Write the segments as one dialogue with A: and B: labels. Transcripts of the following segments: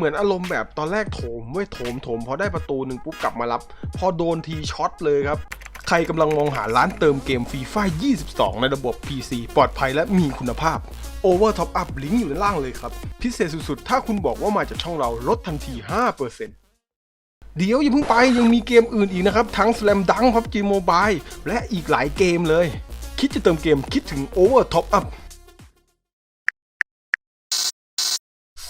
A: เหมือนอารมณ์แบบตอนแรกโถมเว้ยโถมโถมพอได้ประตูหนึ่งปุ๊บกลับมารับ พอโดนทีช็อตเลยครับ ใครกำลังมองหาร้านเติมเกมฟรีไฟ22 ในระบบ PC ปลอดภัยและมีคุณภาพ Over Top Up ลิงก์อยู่ด้านล่างเลยครับ พิเศษสุดๆ ถ้าคุณบอกว่ามาจากช่องเราลดทันที 5%เดี๋ยวอย่าเพิ่งไปยังมีเกมอื่นอีกนะครับ ทั้ง Slam Dunk PUBG Mobile และอีกหลายเกมเลย คิดจะเติมเกมคิดถึง Over Top Up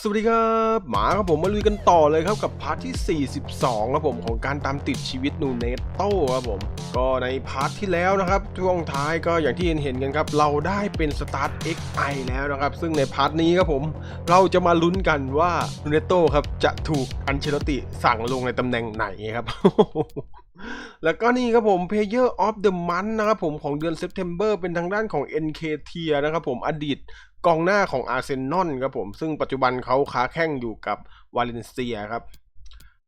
A: สวัสดีครับหมาครับผมมาลุยกันต่อเลยครับกับพาร์ทที่ 42ครับผมของการตามติดชีวิตนูเนโต้ครับผม ก็ในพาร์ทที่แล้วนะครับช่วงท้ายก็อย่างที่เห็นเห็นกันครับ เราได้เป็นสตาร์ท XI แล้วนะครับ ซึ่งในพาร์ทนี้ครับผม เราจะมาลุ้นกันว่านูเนโต้ครับจะถูกอันเชลติสั่งลงในตำแหน่งไหนครับ แล้วก็นี่ครับผม Player of the Month นะครับผมของเดือน September เป็นทางด้านของ NK เทียนะครับผมอดีตกองหน้าของอาร์เซนอลครับผม ซึ่งปัจจุบันเขาค้าแข่งอยู่กับวาเลนเซียครับ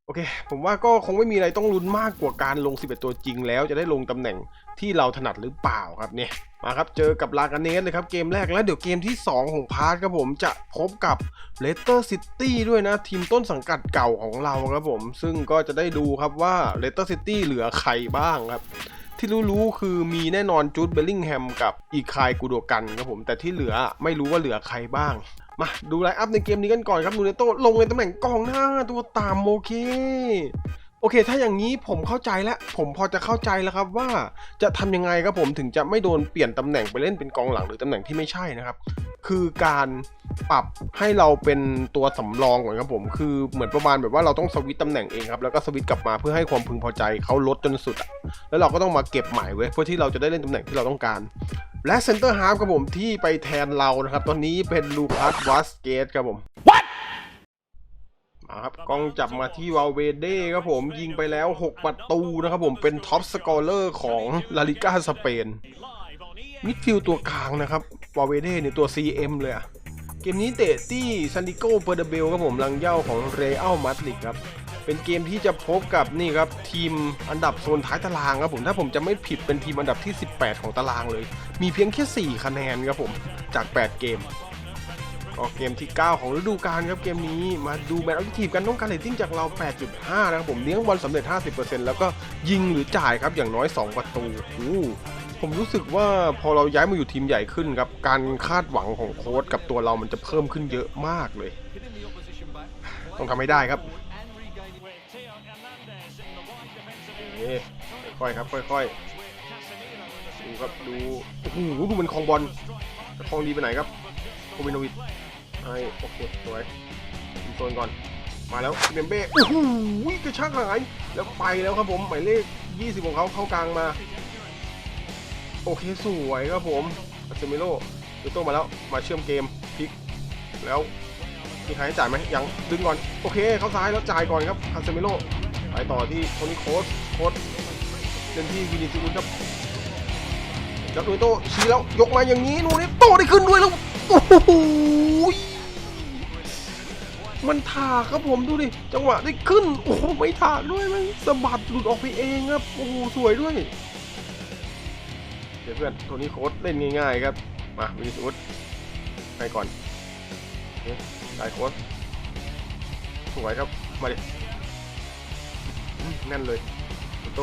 A: โอเค ผมว่าก็คงไม่มีอะไรต้องลุ้นมากกว่าการลง 11 ตัวจริงแล้วจะได้ลงตำแหน่ง ที่เราถนัดหรือเปล่าครับเนี่ยมาครับเจอกับลากาเนสเลยครับเกมแรกแล้วเดี๋ยวเกมที่ 2 ของพาร์ทครับผมจะพบกับเลสเตอร์ซิตี้ด้วยนะ ทีมต้นสังกัดเก่าของเราครับผม ซึ่งก็จะได้ดูครับว่าเลสเตอร์ซิตี้เหลือใครบ้างครับ ที่รู้ๆคือมีแน่นอนจูดเบลลิงแฮมกับอีคายกูโดกันครับผม แต่ที่เหลือไม่รู้ว่าเหลือใครบ้าง มาดูไลน์อัพในเกมนี้กันก่อนครับนูเนโตลงในตำแหน่งกองหน้าตัวตามโอเค โอเค ถ้าอย่างนี้ผมเข้าใจแล้ว ผมพอจะเข้าใจแล้วครับว่าจะทำยังไงครับผมถึงจะไม่โดนเปลี่ยนตำแหน่งไปเล่นเป็นกองหลังหรือตำแหน่งที่ไม่ใช่นะครับ คือการปรับให้เราเป็นตัวสำรองก่อนครับผม คือเหมือนประมาณแบบว่าเราต้องสวิตช์ตำแหน่งเองครับ แล้วก็สวิตช์กลับมาเพื่อให้ความพึงพอใจเขาลดจนสุดอะแล้วเราก็ต้องมาเก็บใหม่เว้ยเพื่อที่เราจะได้เล่นตำแหน่งที่เราต้องการ และเซนเตอร์ฮาร์ฟครับผมที่ไปแทนเรานะครับ ตอนนี้เป็นลูคัสวัสเกตครับผมมา ครับกล้องจับมาที่วาลเวเด้ครับผมยิงไปแล้ว 6 ประตูนะครับผมเป็นท็อปสกอร์เลอร์ของลาลิก้าสเปนมิดฟิลด์ตัวกลางนะครับวาลเวเด้เนี่ยตัว CM เลยอะเกมนี้เตะที่ซันดิโกเปอร์เดเบลครับผมลังเย่าของเรอัลมาดริดครับเป็นเกมที่จะพบกับนี่ครับทีมอันดับโซนท้ายตารางครับผมถ้าผมจะไม่ผิดเป็นทีมอันดับที่ 18 ของตารางเลย มีเพียงแค่ 4 คะแนนครับผมจาก 8 เกม ก็เกมที่ 9 ของฤดูกาลครับเกมนี้มาดูแมตช์อัลทีฟกันต้องการเรตติ้งจากเรา 8.5 นะครับผมเลี้ยงบอลสำเร็จ 50%แล้วก็ยิงหรือจ่ายครับอย่างน้อย 2 ประตูโอ้ผมรู้สึกว่าพอเราย้ายมาอยู่ทีมใหญ่ขึ้นครับการคาดหวังของโค้ชกับตัวเรามันจะเพิ่มขึ้นเยอะมากเลย ต้องทำให้ได้ครับเอ๊ะค่อยๆครับค่อยๆดูครับดูโอ้โหดูมันคองบอลคองดีไปไหนครับ โควินวิดให้โอเคสวยดูโซนก่อน มาแล้วเบมเบ้โอ้โหกระชากหายแล้วไปแล้วครับผมหมายเลข 20 ของเขาเข้ากลางมา โอเคสวยครับผมอาเซมิโลดูโตมาแล้วมาเชื่อมเกมพลิกแล้วมีใครให้จ่ายไหมยังดึงก่อน โอเค เข้าซ้ายแล้วจ่ายก่อนครับอาเซมิโลไปต่อที่โทนี่โคสโคสเล่นที่วินิซิอุสครับแล้วนูนโตชี้แล้วยกมาอย่างนี้นูนโตได้ขึ้นด้วยแล้ว โอ้โหมันถากครับผมดูดิ จังหวะได้ขึ้น โอ้โหไม่ถากด้วยมันสะบัดหลุดออกไปเองครับ โอ้โหสวยด้วย เดี๋ยวเพื่อนตัวนี้โค้ดเล่นง่ายๆครับ มาวินิสุดไปก่อนได้โค้ดสวยครับ มาดิแน่นเลยโต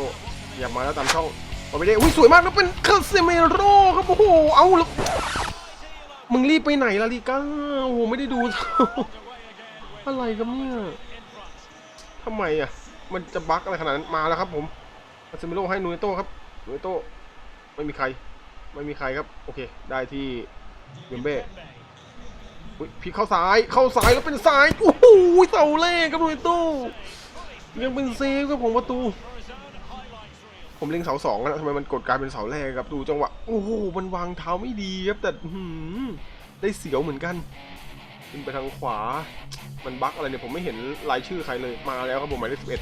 A: อย่ามาแล้วตามช่องเอาไปได้อุ้ยสวยมากแล้วเป็นคาเซเมโร่ครับ โอ้โห เอาแล้ว มึงรีบไปไหนล่ะลิก้าโอ้โหไม่ได้ดู อะไรครับเนี่ยทำไมอะ มันจะบั๊กอะไรขนาดนั้นมาแล้วครับผมคาซเมโร่ให้นูเนโต้ครับนูเนโต้ไม่มีใคร ไม่มีใครครับ โอเค ได้ที่เบมเบ้อุ๊ยพี่เข้าซ้ายเข้าซ้ายแล้วเป็นซ้ายโอ้โหเสาแรกครับนูเนโต้ยังเป็นเซฟครับผมประตู ผมเล็งเสาสองแล้วทำไมมันกดกลายเป็นเสาแรกครับดูจังหวะโอ้โหมันวางเท้าไม่ดีครับแต่หือได้เสียวเหมือนกันขึ้นไปทางขวา มันบั๊กอะไรเนี่ยผมไม่เห็นรายชื่อใครเลยมาแล้วครับผมหมายเลขสิบเอ็ด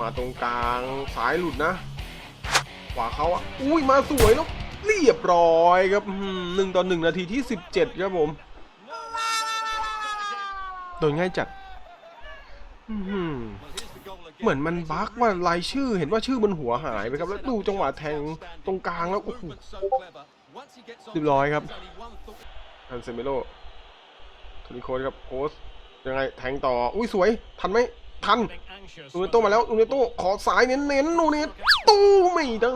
A: มาตรงกลางซ้ายหลุดนะ ขวาเขาอะอุ้ยมาสวยแล้วเรียบร้อยครับหนึ่งต่อหนึ่งนาทีที่สิบเจ็ดครับผม โดยง่ายจัดอื้อหือ เหมือนมันบั๊กว่ารายชื่อเห็นว่าชื่อบนหัวหายไปครับ แล้วดูจังหวะแทงตรงกลางแล้วโอ้โหเรียบร้อยครับฮันเซเมโลโทนี่โคครับโพสยังไงแทงต่อ อุ้ยสวย ทันไหมทันนูเนโตมาแล้วนูเนโตขอสายเน้นๆนูเนโตไม่ได้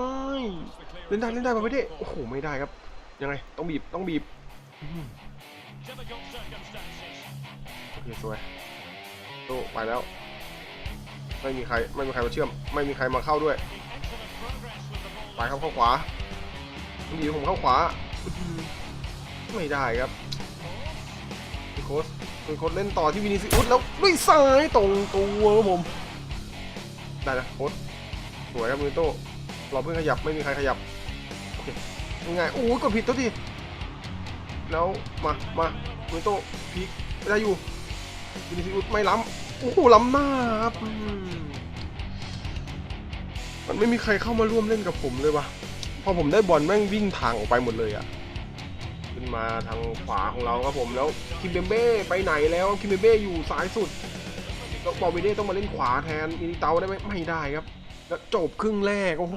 A: เล่นได้เล่นได้มาไม่ได้โอ้โหไม่ได้ครับ ยังไงต้องบีบต้องบีบโอเคสวยโตไปแล้ว ไม่มีใครไม่มีใครมาเชื่อม ไม่มีใครมาเข้าด้วยไปครับเข้าขวาต้องบีบผมเข้าขวาอื้อหือไม่ได้ครับมีโค้ชมีโค้ชเล่นต่อที่วินิซิอุสแล้วด้วยซ้ายตรงตัวครับผม ได้นะโค้ชสวยครับมือโต้เราเพิ่งขยับไม่มีใครขยับโอเคยังไงโอ้ยกดผิดตัวทีแล้วมามามือโต้พลิกไม่ได้อยู่วินิซิอุสไม่ล้ำ โอ้โหล้ำหน้าครับมันไม่มีใครเข้ามาร่วมเล่นกับผมเลยวะพอผมได้บอลแม่งวิ่งทางออกไปหมดเลยอะขึ้นมาทางขวาของเราครับผมแล้วคิมเบมเบ้ไปไหนแล้วคิมเบมเบ้อยู่ซ้ายสุดแล้วบอลเวเด้ต้องมาเล่นขวาแทนมินิเตาได้ไหมไม่ได้ครับ แล้วจบครึ่งแรกโอ้โห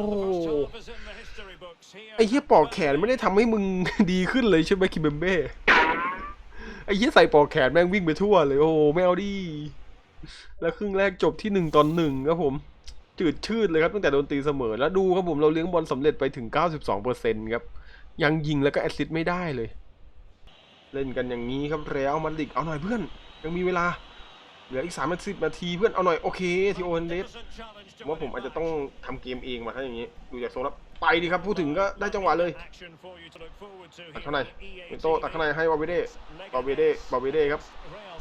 A: ไอ้เหี้ยปอกแขนไม่ได้ทำให้มึงดีขึ้นเลยใช่ไหมคิมเบมเบ้ไอ้เหี้ยใส่ปอกแขนแม่งวิ่งไปทั่วเลยโอ้โหไม่เอาดิ แล้วครึ่งแรกจบที่หนึ่งตอนหนึ่งครับผมจืดชืดเลยครับตั้งแต่โดนตีเสมอแล้วดูครับผมเราเลี้ยงบอลสำเร็จไปถึง 92%ครับยังยิงแล้วก็แอสซิสต์ไม่ได้เลย เล่นกันอย่างนี้ครับเรอัลมาดริดเอาหน่อยเพื่อน ยังมีเวลาเหลืออีกสามสิบนาทีเพื่อนเอาหน่อยโอเคทีโอเฮนเดสว่าผมอาจจะต้องทำเกมเองมาถ้าอย่างนี้ ดูจากโซนแล้ว ไปดีครับพูดถึงก็ได้จังหวะเลยตัดข้างในเมโต้ตัดข้างในให้บาเวเด้บาเวเด้บาเวเด้ครับ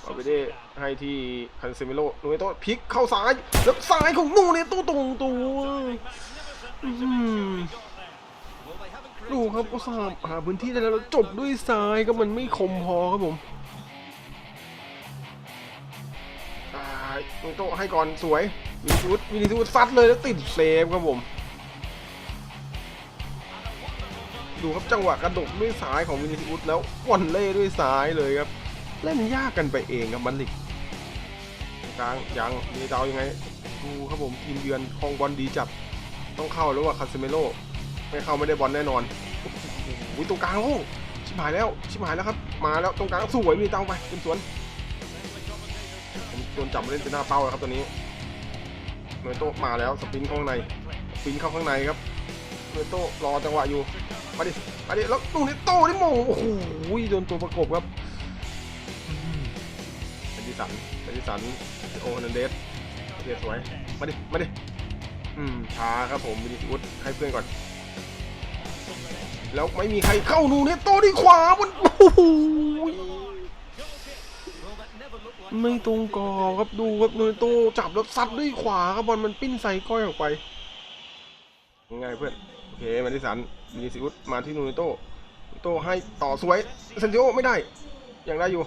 A: บาเวเด้ให้ที่คันเซมิโลนูเนโต้พลิกเข้าซ้ายแล้วซ้ายของนูเนโต้ตรงตัวอื้อหือดูครับก็สามหาพื้นที่ได้แล้วแล้วจบด้วยซ้ายก็มันไม่คมพอครับผมอ่านูโตให้ก่อนสวยวินิทูดวินิทูดซัดเลยแล้วติดเซฟครับผม ดูครับจังหวะกระดกด้วยซ้ายของวินิทูดแล้ววอนเล่ด้วยซ้ายเลยครับเล่นยากกันไปเองครับมันลิกกลางยังมีเตายังไงดูครับผมทีมเยือนคองบอลดีจับต้องเข้าแล้วว่าคาเซเมโลไม่เข้าไม่ได้บอลแน่นอนโอ้โหตรงกลางโอ้ชิบหายแล้วชิบหายแล้วครับมาแล้วตรงกลางสวยมีเตาไปเป็นสวนผมโดนจับมาเล่นเป็นหน้าเป้าแล้วครับตัวนี้เนโตมาแล้วสปินเข้าข้างในสปินเข้าข้างในครับเนโตรอจังหวะอยู่ มาดิมาดิแล้วตูเนโต้นี่โมโอ้โหโดนตัวประกบครับเป็นดิสันเป็นดิสันโอนันเดสเรียสวยมาดิมาดิอืมช้าครับผมวินิอุสให้เพื่อนก่อน แล้วไม่มีใครเข้านูเนโต้ที่ขวามันโอ้โหไม่ตรงกรอบครับดูครับนูนโตจับแล้วซัดด้วยขวาครับบอลมันปิ้นใส่ก้อยออกไปยังไงเพื่อน มาที่สันมีสิอุสมาที่นูนิโตนูนโตให้ต่อสวยเซนติโอไม่ได้ ยังได้อยู่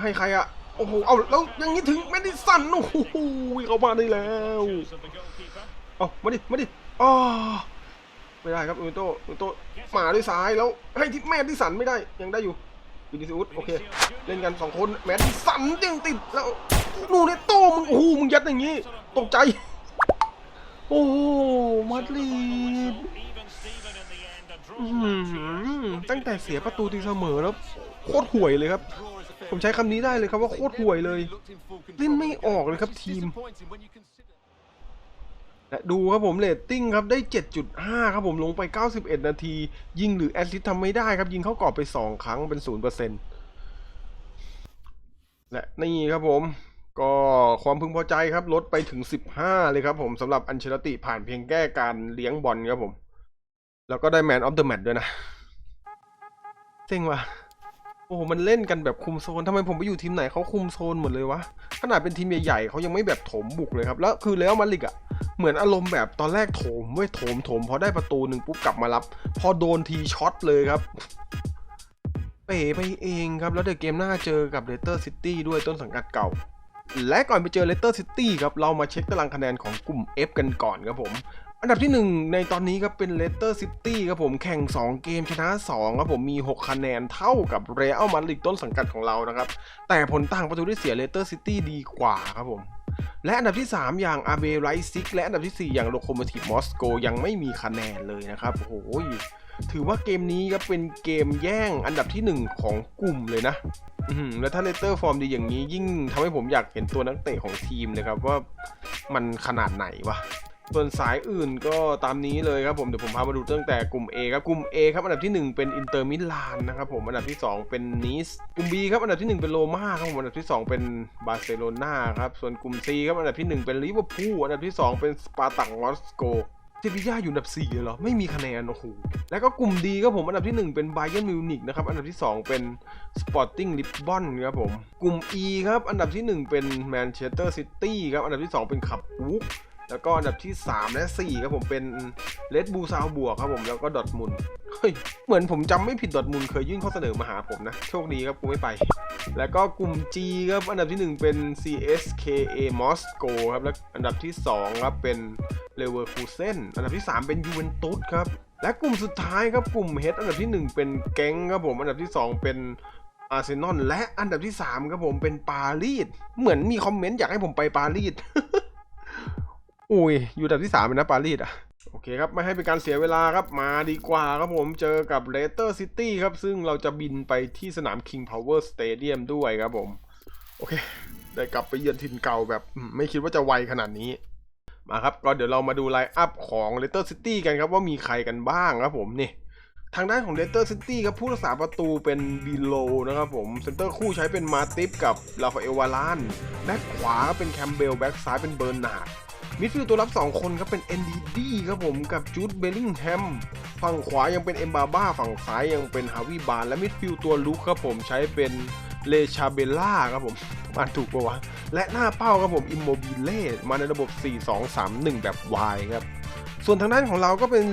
A: ให้ใครอะโอ้โห เอาแล้วยังนี้ถึงแมดิสันโอ้โหเข้ามาได้แล้วเอามาดิ มาดิอ๋อไม่ได้ครับนูนโตนูนโตมาด้วยซ้ายแล้วให้ที่แมดิสันไม่ได้ ยังได้อยู่วินิซิอุสโอเค เล่นกันสองคนแมดดิสันยังติดแล้วนูเนโต้มึงโอ้โหมึงยัดอย่างงี้ ตกใจ โอ้โหมาดริดตั้งแต่เสียประตูตีเสมอแล้วโคตรห่วยเลยครับ ผมใช้คำนี้ได้เลยครับว่าโคตรห่วยเลยเล่นไม่ออกเลยครับทีมและดูครับผมเรตติ้งครับได้ 7.5 ครับผมลงไป 91 นาที ยิงหรือแอสซิสต์ทำไม่ได้ครับ ยิงเข้ากรอบไป 2 ครั้งเป็น 0%และนี่ครับผม ก็ความพึงพอใจครับลดไปถึง 15 เลยครับผมสำหรับอันเชลติผ่านเพียงแก้การเลี้ยงบอลครับผม แล้วก็ได้แมนออฟเดอะแมตด้วยนะเซ็งว่ะโอ้โหมันเล่นกันแบบคุมโซนทำไมผมไปอยู่ทีมไหนเขาคุมโซนหมดเลยวะขนาดเป็นทีมใหญ่ๆเขายังไม่แบบโถมบุกเลยครับ แล้วคือแล้วมาดริกอะเหมือนอารมณ์แบบตอนแรกโถมเว้ยโถมโถมพอได้ประตูหนึ่งปุ๊บกลับมารับ พอโดนทีช็อตเลยครับเป๋ไปเองครับแล้วเดี๋ยวเกมหน้าเจอกับเลสเตอร์ซิตี้ด้วยต้นสังกัดเก่า และก่อนไปเจอเลสเตอร์ซิตี้ครับ เรามาเช็คตารางคะแนนของกลุ่ม F กันก่อนครับผม อันดับที่ 1 ในตอนนี้ครับเป็นเลสเตอร์ซิตี้ครับผมแข่ง 2 เกมชนะ 2 ครับผมมี 6 คะแนนเท่ากับเรอัลมาดริดต้นสังกัดของเรานะครับ แต่ผลต่างประตูที่เสียเลสเตอร์ซิตี้ดีกว่าครับผมและอันดับที่ 3 อย่างอาเบไรซิกและอันดับทีสี่4 อย่างโลโคโมทีฟมอสโกยังไม่มีคะแนนเลยนะครับโอ้โห ถือว่าเกมนี้ครับเป็นเกมแย่งอันดับที่ 1 ของกลุ่มเลยนะแล้วถ้าเลเตอร์ฟอร์มดีอย่างนี้ยิ่งทำให้ผมอยากเห็นตัวนักเตะของทีมเลยครับว่ามันขนาดไหนวะส่วนสายอื่นก็ตามนี้เลยครับผมเดี๋ยวผมพามาดูตั้งแต่กลุ่ม A ครับกลุ่ม A ครับอันดับทีหนึ่1 เป็นอินเตอร์มิลานนะครับผมอันดับที่ 2 เป็นนีสกลุ่ม B ครับอันดับที่ 1 เป็นโรม่าครับผมอันดับที่ 2 เป็นบาร์เซโลนาครับส่วนกลุ่ม C ครับอันดับที่ 1 เป็นลิเวอร์พูลอันดับที่ 2 เป็นสปาร์ตักมอสโก เซบีย่าอยู่อันดับ4เลยเหรอ ไม่มีคะแนน โอ้โห แล้วก็กลุ่ม D ครับผม อันดับที่ 1 เป็นไบเ e นมิวนิกนะครับ อันดับที่ 2 เป็นสปอร์ติ้งลิสบอนครับผม กลุ่ม E ครับ อันดับที่ 1 เป็นแมนเชสเตอร์ซิตี้ครับ อันดับที่ 2 เป็นขับวูฟ แล้วก็อันดับที่ 3 และ 4 ครับผมเป็นเลดบูซาวบวกครับผมแล้วก็ดอทมุนเฮ้ยเหมือนผมจำไม่ผิดดอทมุนเคยยื่นข้อเสนอมาหาผมนะ โชคดีครับกูไม่ไป แล้วก็กลุ่ม G ครับอันดับที่ 1 เป็น CSKA Moscow ครับแล้วอันดับที่ 2 ครับเป็น Leverkusen อันดับที่ 3 เป็น Juventus ครับและกลุ่มสุดท้ายครับกลุ่ม H อันดับที่ 1 เป็นแก๊งครับผมอันดับที่ 2 เป็นอาร์เซนอลและอันดับที่ 3 ครับผมเป็นปารีสเหมือนมีคอมเมนต์อยากให้ผมไปปารีส อุ้ย อยู่ดับที่3เป็นะปารีสอะโอเคครับ ไม่ให้เป็นการเสียเวลาครับมาดีกว่าครับผมเจอกับเลสเตอร์ซิตี้ครับ ซึ่งเราจะบินไปที่สนาม King Power Stadium ด้วยครับผม โอเค ได้กลับไปเยือนถิ่นเก่าแบบไม่คิดว่าจะไวขนาดนี้ มาครับ ก็เดี๋ยวเรามาดูไลน์อัพของเลสเตอร์ซิตี้กันครับ ว่ามีใครกันบ้างครับผมนี่ทางด้านของเลสเตอร์ซิตี้ครับผู้รักษาประตูเป็นบิโลนะครับผมเซนเตอร์คู่ใช้เป็นมาติฟกับลาฟาเอลวาลานแบ็คขวาเป็นแคมเบลแบ็คซ้ายเป็นเบอร์นาร์ด มิดฟิลด์ตัวรับ 2 คนครับเป็น NDD ครับผมกับจูดเบลลิงแฮมฝั่งขวายังเป็นเอมบาบ้าฝั่งซ้ายยังเป็นฮาวิบานและมิดฟิลด์ตัวลุกครับผมใช้เป็นเลชาเบลล่าครับผมอ่านถูกปะวะ และหน้าเป้าครับผมอิมโมบิเล่มาในระบบ 4-2-3-1 แบบ Y ครับส่วนทางด้านของเราก็เป็น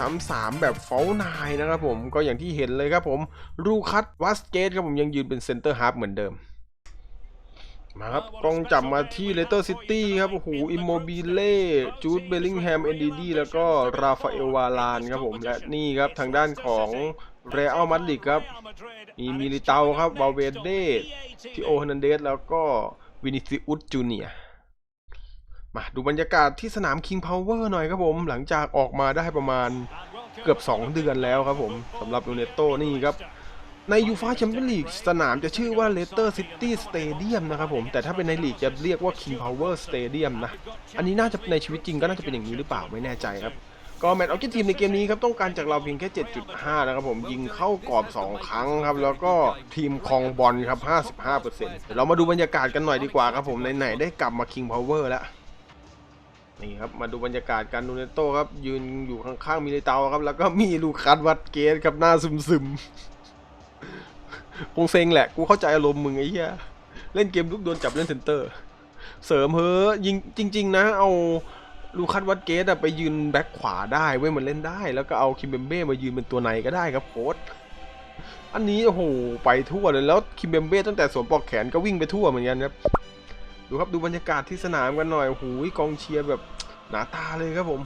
A: 4-3-3 แบบฟอลนายนะครับผม ก็อย่างที่เห็นเลยครับผม รูคัตวัสเกตครับผมยังยืนเป็นเซนเตอร์ฮาร์ฟเหมือนเดิม มาครับกล้องจับมาที่เลสเตอร์ซิตี้ครับ โอ้โห อิมโมบิเล่ จูดเบลลิงแฮม เอ็นดีดี แล้วก็ราฟาเอลวาลานครับผม และนี่ครับทางด้านของเรอัลมาดริดครับ มีมิลิเตาครับวาเวเดทิโอฮนันเดส แล้วก็วินิซิอุสจูเนียมาดูบรรยากาศที่สนาม King Power หน่อยครับผม หลังจากออกมาได้ประมาณเกือบ 2 เดือนแล้วครับผมสำหรับโรเนโตนี่ครับ ในยูฟาแชมเปี้ยนลีกสนามจะชื่อว่าเลสเตอร์ซิตี้สเตเดียมนะครับผม แต่ถ้าเป็นในลีกจะเรียกว่า King Power Stadium นะ อันนี้น่าจะในชีวิตจริงก็น่าจะเป็นอย่างนี้หรือเปล่าไม่แน่ใจครับ ก็แมตช์ออ j เจทีมในเกมนี้ครับต้องการจากเราเพียงแค่ 7.5 นะครับผมยิงเข้ากรอบ 2 ครั้งครับ แล้วก็ทีมคองบอลครับ 55%เดี๋ยวเรามาดูบรรยากาศกันหน่อยดีกว่าครับผมไหนๆได้กลับมา King Power แล้วนี่ครับมาดูบรรยากาศการดูเนโต้ครับยืนอยู่ข้างๆมิลิเตาครับแล้วก็มีลูคัสวัดเกตครับหน้าซึมๆ คงเซ็งแหละ กูเข้าใจอารมณ์มึงไอ้เหี้ย เล่นเกมลุกโดนจับเล่นเซนเตอร์ เสริมเฮ้อยิงจริง ๆ นะ เอาลูคัสวัดเกตอะไปยืนแบ็คขวาได้เว้ยมันเล่นได้ แล้วก็เอาคิมเบมเบ้มายืนเป็นตัวในก็ได้ครับโค้ชอันนี้โอ้โหไปทั่วเลยแล้วคิมเบมเบ้ตั้งแต่สวมปลอกแขนก็วิ่งไปทั่วเหมือนกันครับดูครับดูบรรยากาศที่สนามกันหน่อยโอ้โหกองเชียร์แบบหนาตาเลยครับผม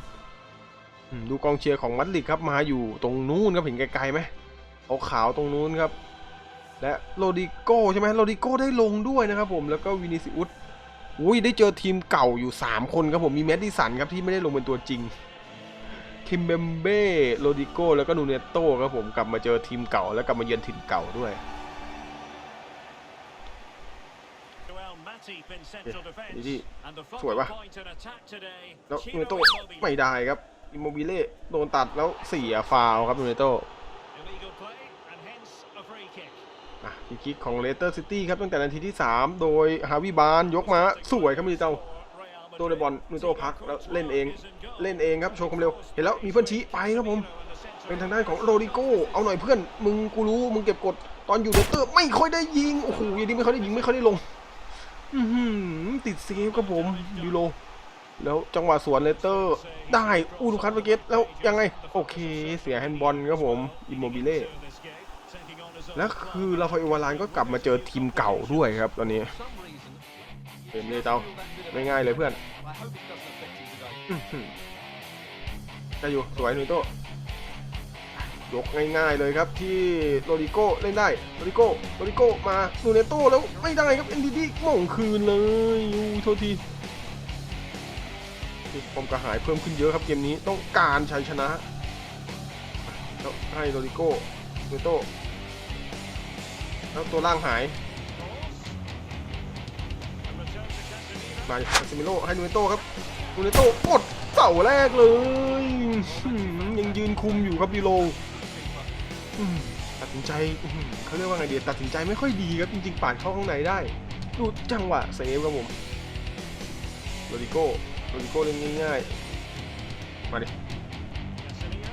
A: ดูกองเชียร์ของมัดริดครับมาอยู่ตรงนู้นครับเห็นไกลๆไหมเอาขาวตรงนู้นครับ และโรดิโก้ใช่ไหมโรดิโก้ได้ลงด้วยนะครับผมแล้วก็วินิซิอุสอุ้ยได้เจอทีมเก่าอยู่ 3 คนครับผมมีแมดดิสันครับที่ไม่ได้ลงเป็นตัวจริงคิมเบมเบ้โรดิโก้แล้วก็นูเนโต้ครับผมกลับมาเจอทีมเก่า แล้วกลับมาเยือนถิ่นเก่าด้วยนี่ที่สวยปะแล้วนูเนโต้ไม่ได้ครับอิโมบิเล่โดนตัดแล้วเสียฟาวล์ครับนูเนโต้ อะทีคิกของเลสเตอร์ซิตี้ครับตั้งแต่นาทีที่ 3 โดยฮาวิบานยกมา สวยครับมิลิเตาโดนบอลนูโตพักแล้วเล่นเองเล่นเองครับโชว์ความเร็ว เห็นแล้วมีเพื่อนชี้ไปครับผม เป็นทางด้านของโรดิโก้เอาหน่อยเพื่อน มึงกูรู้มึงเก็บกดตอนอยู่เลสเตอร์ไม่ค่อยได้ยิงโอ้โหย่างนี้ไม่ค่อยได้ยิงไม่ค่อยได้ลงติดเซฟครับผมยูโรแล้วจังหวะสวนเลสเตอร์ ได้อูดูคัสเวเกตแล้วยังไง โอเค เสียแฮนด์บอลครับผม อิมโมบิเล่ และคือลาฟาเอลวารานก็กลับมาเจอทีมเก่าด้วยครับตอนนี้เห็นเลยเจ้าไม่ง่ายเลยเพื่อนอื้อหือได้อยู่สวยนุยโตยกง่ายๆเลยครับที่โรดิโก้เล่นได้โรดิโก้โรดิโก้มานูเนโต้แล้วไม่ได้ครับเอ็นดีดีหม่งคืนเลยอู้โทษทีความกระหายเพิ่มขึ้นเยอะครับเกมนี้ต้องการชัยชนะแล้วให้โรดิโก้นูเนโต้ แล้วตัวล่างหาย มาคาซิมิโลให้นูเนโต้ครับนูเนโต้กดเสาแรกเลย ยังยืนคุมอยู่ครับยูโรตัดสินใจเขาเรียกว่าไงดีตัดสินใจไม่ค่อยดีครับจริงๆปาดเข้าข้างในได้ ดูจังหวะเซฟครับผมโรดิโก้โรดิโก้เล่นง่ายๆ มาดิ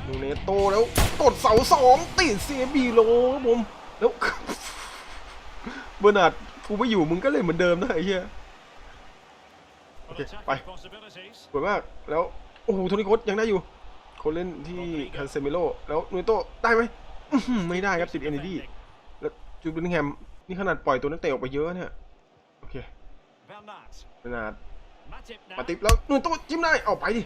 A: นูเนโต้แล้วกดเสาสองติดเซบีโลครับผมแล้ว เบอร์นาร์ดกูไม่อยู่มึงก็เลยเหมือนเดิมนะไอ้เหี้ยโอเคไปสวยมากแล้วโอ้โหโทนี่โคสยังได้อยู่คนเล่นที่คันเซมิโลแล้วนูโตได้ไหมไม่ได้ครับติดเอ็นดี้แล้วจูบินแฮมนี่ขนาดปล่อยตัวนักเตะออกไปเยอะเนี่ยโอเคขนาดมาติบแล้วนูโตจิ้มได้เอาไปดิ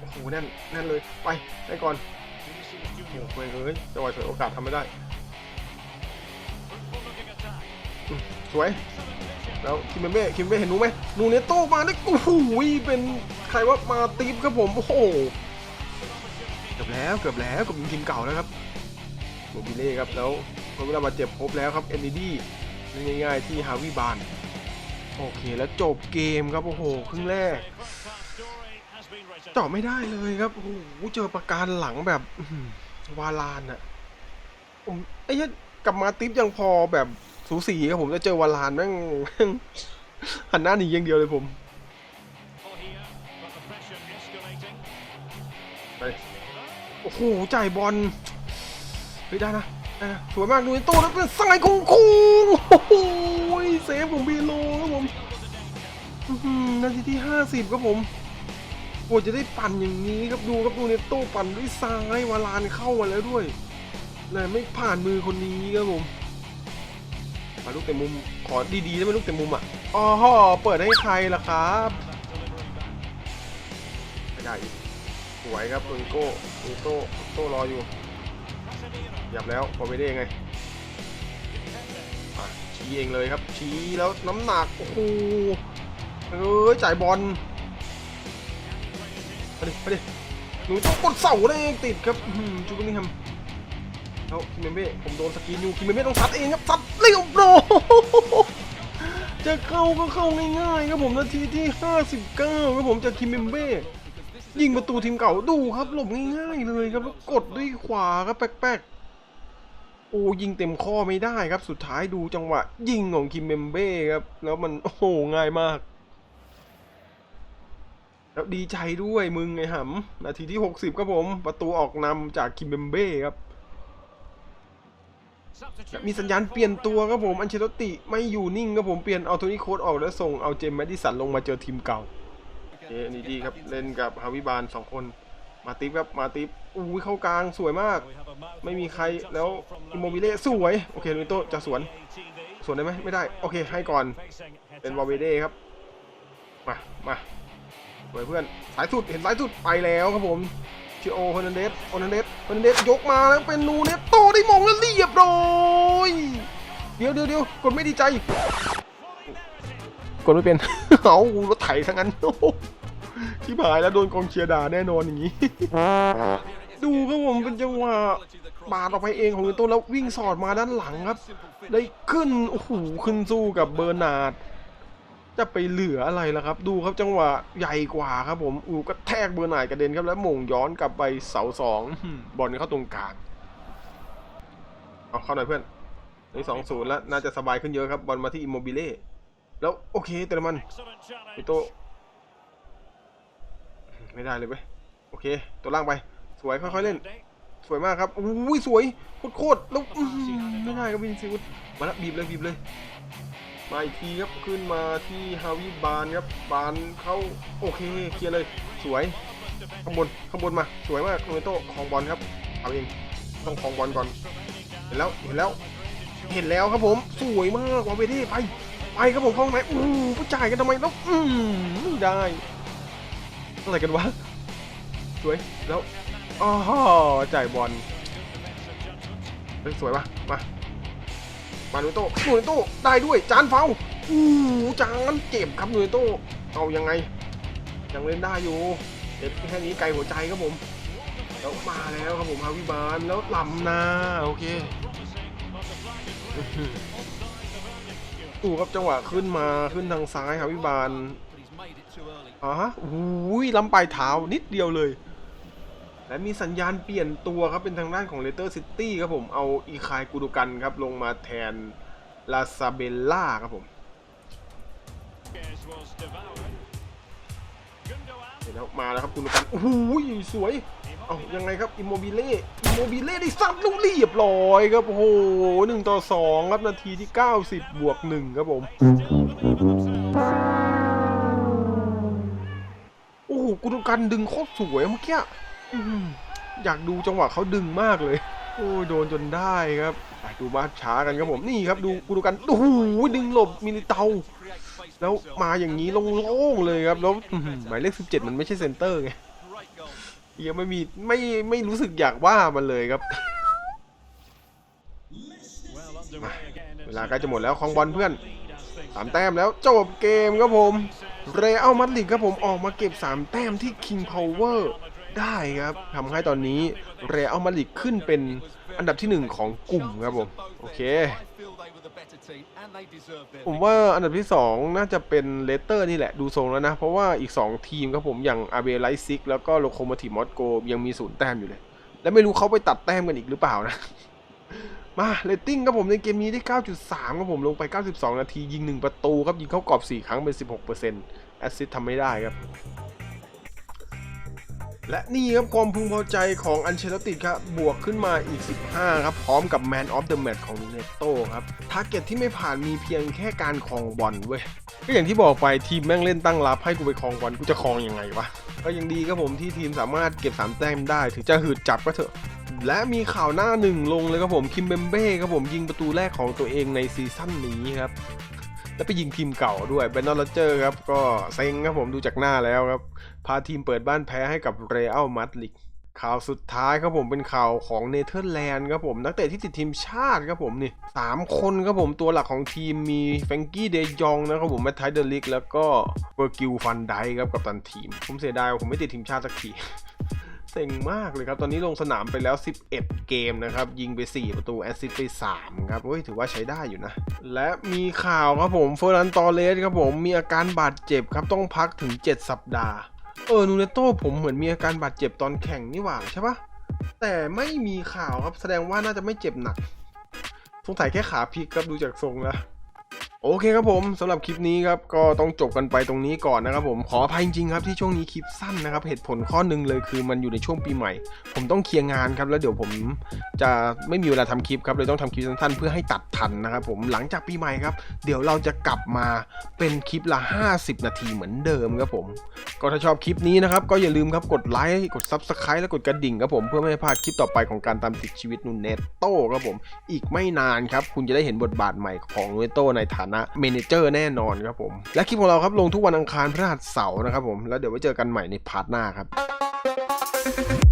A: โอ้โหแน่นแน่นเลยไปได้ก่อนโอ้โหเว้ยเอ้ยจังหวะฉวยโอกาสทำไม่ได้ สวย แล้วคิมเบเบ้คิมเบเบ้เห็นหนูไหมหนูเนโต้มาได้โอ้โหเป็นใครว่ามาตีฟครับผมโอ้โหเกือบแล้วเกือบแล้วกับทีมเก่าแล้วครับโมบิเล่ครับแล้วเวลาบาเจ็บครบแล้วครับเอ็นดีง่ายๆที่ฮาวิบานโอเคแล้วจบเกมครับโอ้โหครึ่งแรกเจาะไม่ได้เลยครับโอ้โหเจอประการหลังแบบวาลานอะผมไอ้เหี้ยกับมาติฟยังพอแบบ สูสีครับผมจะเจอวาลานแม่งหันหน้าหนีอย่างเดียวเลยผมไปโอ้โหจ่ายบอลเฮ้ยได้นะได้นะสวยมากดูในโต้แล้วเป็นสไลด์คุ้งคุ้งโอ้โหเซฟของบีโลครับผมนาทีที่50ครับผมโอ้จะได้ปั่นอย่างนี้ครับดูครับดูในโต้ปั่นด้วยซ้ายวาลานเข้ามาแล้วด้วยแต่ไม่ผ่านมือคนนี้ครับผม มาลูกเต็มมุม ขอดีๆได้ไหมลูกเต็มมุมอะอ๋อเปิดให้ใครล่ะครับไม่ได้อีกสวยครับโรนิโก้โรนิโต้โต้รออยู่หยับแล้วพอไม่ได้ไงอะชี้เองเลยครับ ชี้แล้วน้ำหนัก โอ้โหเอ้ยจ่ายบอลไปดิไปดิหนูต้องกดเสาเลยติดครับอื้อหือจูบินแฮม แล้วคิมเมเบ้ผมโดนสกีนอยู่คิมเมเบ้ต้องซัดเองครับซัดเรียบร้อยจะเข้าก็เข้าง่ายๆครับผมนาทีที่ 59ครับผมจากคิมเมเบ้ยิงประตูทีมเก่าดูครับหลบง่ายๆเลยครับแล้วกดด้วยขวาครับแป๊กๆโอ้ยิงเต็มข้อไม่ได้ครับสุดท้ายดูจังหวะ ยิงของคิมเมเบ้ครับ แล้วมันโอ้โหง่ายมาก แล้วดีใจด้วยมึงไงหำนาทีที่ 60 ครับผม ประตูออกนำจากคิมเบมเบ้ครับ มีสัญญาณเปลี่ยนตัวครับผมอันเชลอตติไม่อยู่นิ่งครับผมเปลี่ยนเอาโทนี่โค้ดออกแล้วส่งเอาเจมส์แมดดิสันลงมาเจอทีมเก่าโอเคอันนี้ดีครับเล่นกับฮาวิบาลสองคนมาติฟครับมาติฟอุ้ยเข้ากลางสวยมาก ไม่มีใครแล้วอิโมบิเล่สวยโอเคลุยโตจะสวนสวนได้ไหมไม่ได้โอเคให้ก่อนเป็นวาเวเด้ครับมามาสวยเพื่อนสายสุดเห็นสายสุดไปแล้วครับผมชิโอฮอนันเดสฮอนันเดสฮอนันเดสยกมาแล้วเป็นนูเนตโตได้มงแล้วเร้อยเดี๋ยวเดี๋ยวเดี๋ยวกดไม่ดีใจ กดไม่เป็น เอารถไถทั้งนั้นที่หายแล้วโดนกองเชียร์ด่าแน่นอนอย่างนี้ ดูครับผมเป็นจังหวะบาดออกไปเองของนูโตแล้ววิ่งสอดมาด้านหลังครับ ได้ขึ้นโอ้โหขึ้นสู้กับเบอร์นาร์ดจะไปเหลืออะไรล่ะครับ ดูครับจังหวะใหญ่กว่าครับผมอูก็แทกเบอร์หน่ายกระเด็นครับแล้วหม่งย้อนกลับไปเสาสองบอลเข้าตรงกลาง เอาเข้าหน่อยเพื่อนนี่สองศูนย์แล้วน่าจะสบายขึ้นเยอะครับ บอลมาที่อิมโมบิเล่แล้วโอเคเตะมันปิโต ไม่ได้เลยเว้ยโอเค ตัวล่างไป สวยค่อยๆเล่น สวยมากครับอุ้ยสวยโคตรๆแล้วอื้อหือไม่ได้ครับวินซิวดมาแล้วบีบเลยบีบเลยมาอีกทีครับขึ้นมาที่ฮาวิบานครับบานเข้าโอเคเคลียร์เลย สวยข้างบนข้างบนมา สวยมากโรเบโต้ของบอลครับเอาเองต้องของบอลก่อน เห็นแล้วเห็นแล้ว เห็นแล้วครับผมสวยมากวาเวเด้ไปไปครับผมเข้าไหนอู้ไปจ่ายกันทำไมแล้วอืมไม่ได้อะไรกันวะสวยแล้วอ๋อจ่ายบอลเฮ้ยสวยปะมามานูโต้นูโต้ได้ด้วยจานเฝ้าอู้จานเจ็บครับนูโต้เอายังไง ยังเล่นได้อยู่เด็ดแค่นี้ไกลหัวใจครับผม แล้วมาแล้วครับผมฮาวิบาลแล้วลำนาโอเคอื้อหือดูครับจังหวะขึ้นมาขึ้นทางซ้ายฮาวิบาลอ่าฮะอุ้ยล้ำปลายเท้านิดเดียวเลย และมีสัญญาณเปลี่ยนตัวครับเป็นทางด้านของเลเตอร์ซิตี้ครับผมเอาอีคายกูดูกันครับลงมาแทนลาซาเบลล่าครับผมเห็นแล้วมาแล้วครับกูดูกันโอ้โหสวย เอายังไงครับอิโมบิเล่อิโมบิเล่ได้ซัดลูกเรียบร้อยครับโอ้โหหนึ่งต่อสองครับนาทีที่ 90 บวกหนึ่งครับผมโอ้โหกุดูกันดึงโคตรสวยเมื่อกี้อยากดูจังหวะเขาดึงมากเลย โอ้ยโดนจนได้ครับไปดูมาช้ากันครับผมนี่ครับดูกุดูกันโอ้โหดึงหลบมินิเตาแล้วมาอย่างนี้โล่งๆเลยครับแล้วอื้อหือหมายเลข17 มันไม่ใช่เซนเตอร์ไง ยังไม่มีไม่ไม่รู้สึกอยากว่ามันเลยครับ เวลาใกล้จะหมดแล้วของบอลเพื่อนสามแต้มแล้วจบเกมครับผม เรอัลมาดริดครับผมออกมาเก็บ 3 แต้มที่ King Power ได้ครับทำให้ตอนนี้เรอัลมาดริดขึ้นเป็นอันดับทีหนึ่1 ของกลุ่มครับผม โอเค ผมว่าอันดับที่ 2 น่าจะเป็นเลสเตอร์นี่แหละดูทรงแล้วนะ เพราะว่าอีก 2 ทีมครับผมอย่างอาเบไลซิกแล้วก็โลโคมทีมอสโกยังมีศูนย์แต้มอยู่เลย แล้วไม่รู้เขาไปตัดแต้มกันอีกหรือเปล่านะ มาเรตติ้งครับผมในเกมนี้ได้ 9.3 ครับผมลงไป 92 นาที ยิง 1 ประตูครับยิงเข้ากรอบ 4 ครั้งเป็น 16%แอสซิสต์ทำไม่ได้ครับ และนี่ครับความพึงพอใจของอันเชลติครับบวกขึ้นมาอีก 15 ครับ พร้อมกับ Man of the Match ของเนโต้ครับทาร์เก็ตที่ไม่ผ่านมีเพียงแค่การครองบอลเว้ยก็อย่างที่บอกไปทีมแม่งเล่นตั้งรับให้กูไปครองบอลกูจะครองยังไงวะก็ยังดีครับผมที่ทีมสามารถเก็บ 3 แต้มได้ ถึงจะหืดจับก็เถอะและมีข่าวหน้าหนึ่งลงเลยครับผมคิมเบมเบ้ครับผมยิงประตูแรกของตัวเองในซีซั่นนี้ครับ แล้วไปยิงทีมเก่าด้วยเบนนอลเจอร์ครับก็เซ็งครับผมดูจากหน้าแล้วครับ พาทีมเปิดบ้านแพ้ให้กับเรอัลมาดริดข่าวสุดท้ายครับผมเป็นข่าวของเนเธอร์แลนด์ครับผม นักเตะที่ติดทีมชาติครับผมนี่สามคนครับผมตัวหลักของทีมมีแฟงกี้เดยองนะครับผมแมทไทเดอร์ลิกแล้วก็เบอร์กิลฟันไดครับกับตันทีม ผมเสียดายว่าผมไม่ติดทีมชาติสักที ซ็งมากเลยครับ ตอนนี้ลงสนามไปแล้ว 11 เกมนะครับ ยิงไป 4 ประตูแอสซิสต์ไป 3 ครับเฮ้ยถือว่าใช้ได้อยู่นะ และมีข่าวครับผมเฟอร์นันตอเลสครับผมมีอาการบาดเจ็บครับต้องพักถึง 7 สัปดาห์ เออนูเนโต้ผมเหมือนมีอาการบาดเจ็บตอนแข่งนี่หว่าใช่ปะแต่ไม่มีข่าวครับแสดงว่าน่าจะไม่เจ็บหนักสงสัยแค่ขาพลิกครับดูจากทรงแล้วโอเคครับผมสำหรับคลิปนี้ครับก็ต้องจบกันไปตรงนี้ก่อนนะครับผมขออภัยจริงๆครับที่ช่วงนี้คลิปสั้นนะครับเหตุผลข้อหนึ่งเลยคือมันอยู่ในช่วงปีใหม่ ผมต้องเคลียร์งานครับแล้วเดี๋ยวผมจะไม่มีเวลาทำคลิปครับเลยต้องทำคลิปสั้นๆเพื่อให้ตัดทันนะครับผมหลังจากปีใหม่ครับเดี๋ยวเราจะกลับมาเป็นคลิปละ 50 นาทีเหมือนเดิมครับผม ก็ถ้าชอบคลิปนี้นะครับก็อย่าลืมครับกดไลค์กด Subscribe และกดกระดิ่งครับผมเพื่อไม่ให้พลาดคลิปต่อไปของการตามติดชีวิตนูเนตโต้ครับผมอีกไม่นานครับคุณจะได้เห็นบทบาทใหม่ของนูเนตโต้ในฐานะเมนเจอร์แน่นอนครับผม และคลิปของเราครับลงทุกวันอังคารพฤหัสเสาร์นะครับผม แล้วเดี๋ยวไว้เจอกันใหม่ในพาร์ทหน้าครับ